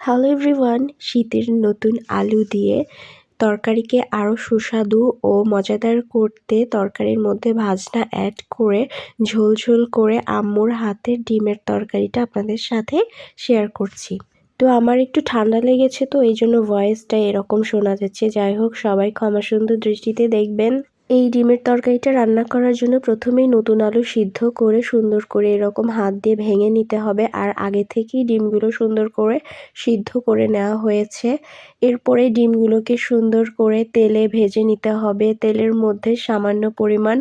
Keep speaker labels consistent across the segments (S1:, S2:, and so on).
S1: Hello everyone, শীতের নতুন আলু দিয়ে তরকারিকে আরও সুস্বাদু ও মজাদার করতে তরকারির মধ্যে ভাজনা অ্যাড করে ঝোল ঝোল করে আম্মুর হাতের ডিমের তরকারিটা আপনাদের সাথে শেয়ার করছি। তো আমার একটু ঠান্ডা লেগেছে তো এই জন্য ভয়েসটা এরকম শোনা যাচ্ছে। যাই হোক, সবাই ক্ষমা সুন্দর দৃষ্টিতে দেখবেন। এই ডিমের তরকারিটা রান্না করার জন্য প্রথমেই নতুন আলু সিদ্ধ করে সুন্দর করে এরকম হাত দিয়ে ভেঙে নিতে হবে। আর আগে থেকেই ডিমগুলো সুন্দর করে সিদ্ধ করে নেওয়া হয়েছে। এরপরে ডিমগুলোকে সুন্দর করে তেলে ভেজে নিতে হবে। তেলের মধ্যে সামান্য পরিমাণ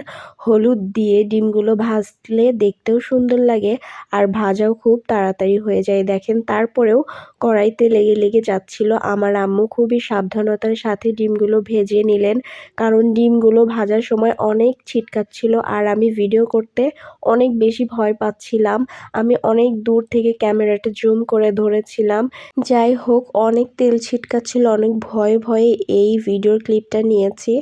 S1: হলুদ দিয়ে ডিমগুলো ভাজলে দেখতেও সুন্দর লাগে আর ভাজাও খুব তাড়াতাড়ি হয়ে যায়। দেখেন, তারপরেও কড়াইতে লেগে লেগে যাচ্ছিল। আমার আম্মু খুবই সাবধানতার সাথে ডিমগুলো ভেজে নিলেন। কারণ ডিমগুলো ভাজার সময় অনেক ছিটকাচ্ছিল আর আমি ভিডিও করতে অনেক বেশি ভয় পাচ্ছিলাম। আমি অনেক দূর থেকে ক্যামেরাটা জুম করে ধরেছিলাম। যাই হোক, অনেক তেল ছিটকাচ্ছিল, অনেক ভয়ে ভয়ে এই ভিডিওর ক্লিপটা নিয়েছি।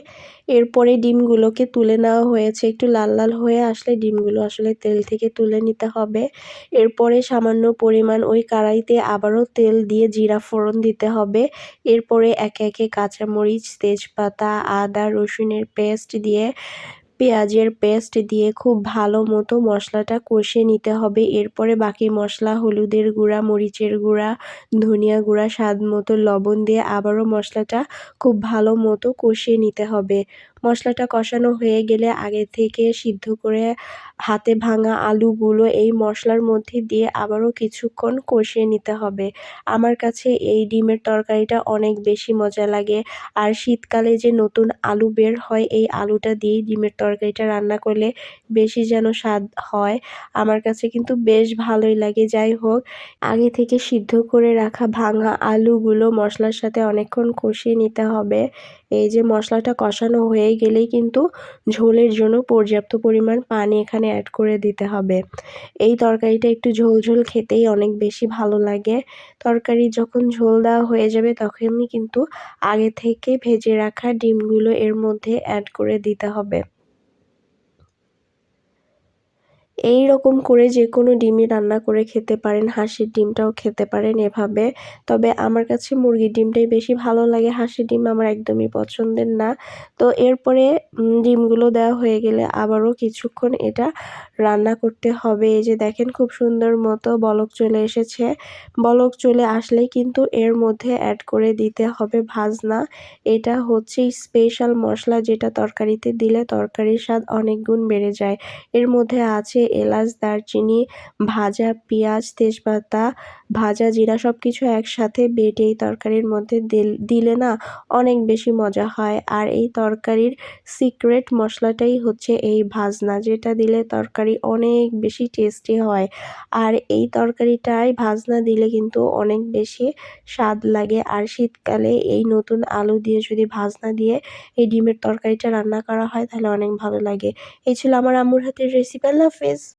S1: এরপরে ডিমগুলোকে তুলে নেওয়া হয়েছে। একটু লাল লাল হয়ে আসলে ডিমগুলো আসলে তেল থেকে তুলে নিতে হবে। এরপরে সামান্য পরিমাণ ওই কড়াইতে আবারও তেল দিয়ে জিরা ফোড়ন দিতে হবে। এরপরে একে একে কাঁচামরিচ, তেজপাতা, আদা, রসুনের পেস্ট দিয়ে পেঁয়াজের পেস্ট দিয়ে খুব ভালো মতো মশলাটা কষে নিতে হবে। এরপরে বাকি মশলা হলুদের গুঁড়া, মরিচের গুঁড়া, ধনিয়া গুঁড়া, স্বাদ মতো লবণ দিয়ে আবারও মশলাটা খুব ভালো মতো কষিয়ে নিতে হবে। মশলাটা কষানো হয়ে গেলে আগে থেকে সিদ্ধ করে হাতে ভাঙা আলুগুলো এই মশলার মধ্যে দিয়ে আবারও কিছুক্ষণ কষিয়ে নিতে হবে। আমার কাছে এই ডিমের তরকারিটা অনেক বেশি মজা লাগে। আর শীতকালে যে নতুন আলু বের হয়, এই আলুটা দিয়েই ডিমের তরকারিটা রান্না করলে বেশি যেন স্বাদ হয়। আমার কাছে কিন্তু বেশ ভালোই লাগে। যাই হোক, আগে থেকে সিদ্ধ করে রাখা ভাঙা আলুগুলো মশলার সাথে অনেকক্ষণ কষিয়ে নিতে হবে। এই যে মশলাটা কষানো হয়ে গেলেই কিন্তু ঝোলের জন্য পর্যাপ্ত পরিমাণ পানি এখানে অ্যাড করে দিতে হবে। এই তরকারিটা একটু ঝোল ঝোল খেতেই অনেক বেশি ভালো লাগে। তরকারি যখন ঝোল দেওয়া হয়ে যাবে তখনই কিন্তু আগে থেকে ভেজে রাখা ডিমগুলো এর মধ্যে অ্যাড করে দিতে হবে। এই রকম করে যে কোনো ডিমই রান্না করে খেতে পারেন, হাঁসের ডিমটাও খেতে পারেন এভাবে। তবে আমার কাছে মুরগির ডিমটাই বেশি ভালো লাগে, হাঁসের ডিম আমার একদমই পছন্দের না। তো এরপরে ডিমগুলো দেওয়া হয়ে গেলে আবারও কিছুক্ষণ এটা রান্না করতে হবে। এই যে দেখেন খুব সুন্দর মতো বলক চলে এসেছে। বলক চলে আসলেই কিন্তু এর মধ্যে অ্যাড করে দিতে হবে ভাজনা। এটা হচ্ছে স্পেশাল মশলা যেটা তরকারিতে দিলে তরকারির স্বাদ অনেক গুণ বেড়ে যায়। এর মধ্যে আছে এলাচ, দারচিনি, ভাজা, পেঁয়াজ, তেজপাতা, ভাজা, জিরা সব কিছু একসাথে বেটে এই তরকারির মধ্যে দিলে না অনেক বেশি মজা হয়। আর এই তরকারির সিক্রেট মশলাটাই হচ্ছে এই ভাজনা, যেটা দিলে তরকারি অনেক বেশি টেস্টি হয়। আর এই তরকারিটায় ভাজনা দিলে কিন্তু অনেক বেশি স্বাদ লাগে। আর শীতকালে এই নতুন আলু দিয়ে যদি ভাজনা দিয়ে এই ডিমের তরকারিটা রান্না করা হয়, তাহলে অনেক ভালো লাগে। এই ছিল আমার আম্মুর হাতের রেসিপি আল্লাহ